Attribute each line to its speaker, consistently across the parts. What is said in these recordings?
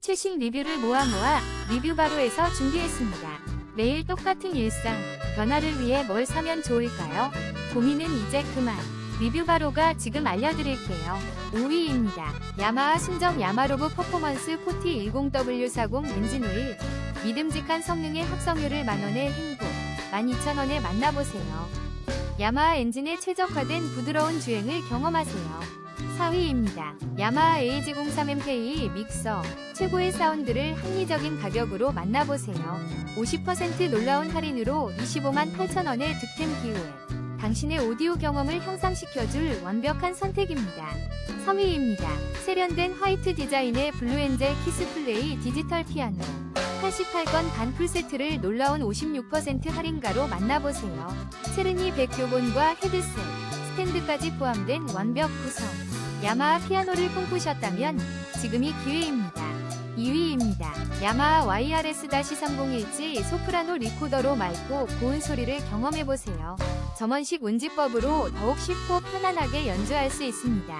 Speaker 1: 최신 리뷰를 모아 모아 리뷰 바로에서 준비했습니다. 매일 똑같은 일상, 변화를 위해 뭘 사면 좋을까요? 고민은 이제 그만. 리뷰 바로가 지금 알려드릴게요. 5위입니다. 야마하 순정 야마로브 퍼포먼스 4010W40 엔진 오일. 믿음직한 성능의 합성유를 만원의 행복. 12,000원에 만나보세요. 야마하 엔진에 최적화된 부드러운 주행을 경험하세요. 4위입니다. 야마하 AG03MK 믹서 최고의 사운드를 합리적인 가격으로 만나보세요. 50% 놀라운 할인으로 25만 8천원의 득템 기회. 당신의 오디오 경험을 향상시켜줄 완벽한 선택입니다. 3위입니다. 세련된 화이트 디자인의 블루엔젤 키스플레이 디지털 피아노. 88건 반 풀세트를 놀라운 56% 할인가로 만나보세요. 체르니 100교본과 헤드셋, 스탠드까지 포함된 완벽 구성. 야마하 피아노를 꿈꾸셨다면 지금이 기회입니다. 2위입니다. 야마하 YRS-3017 소프라노 리코더로 맑고 고운 소리를 경험해보세요. 점원식 운지법으로 더욱 쉽고 편안하게 연주할 수 있습니다.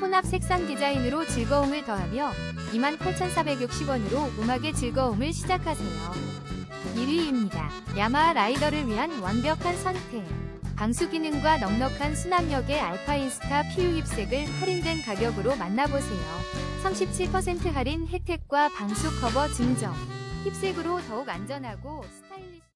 Speaker 1: 혼합 색상 디자인으로 즐거움을 더하며 28,460원으로 음악의 즐거움을 시작하세요. 1위입니다. 야마하 라이더를 위한 완벽한 선택. 방수 기능과 넉넉한 수납력의 알파인스타 PU 힙색을 할인된 가격으로 만나보세요. 37% 할인 혜택과 방수 커버 증정. 힙색으로 더욱 안전하고 스타일리시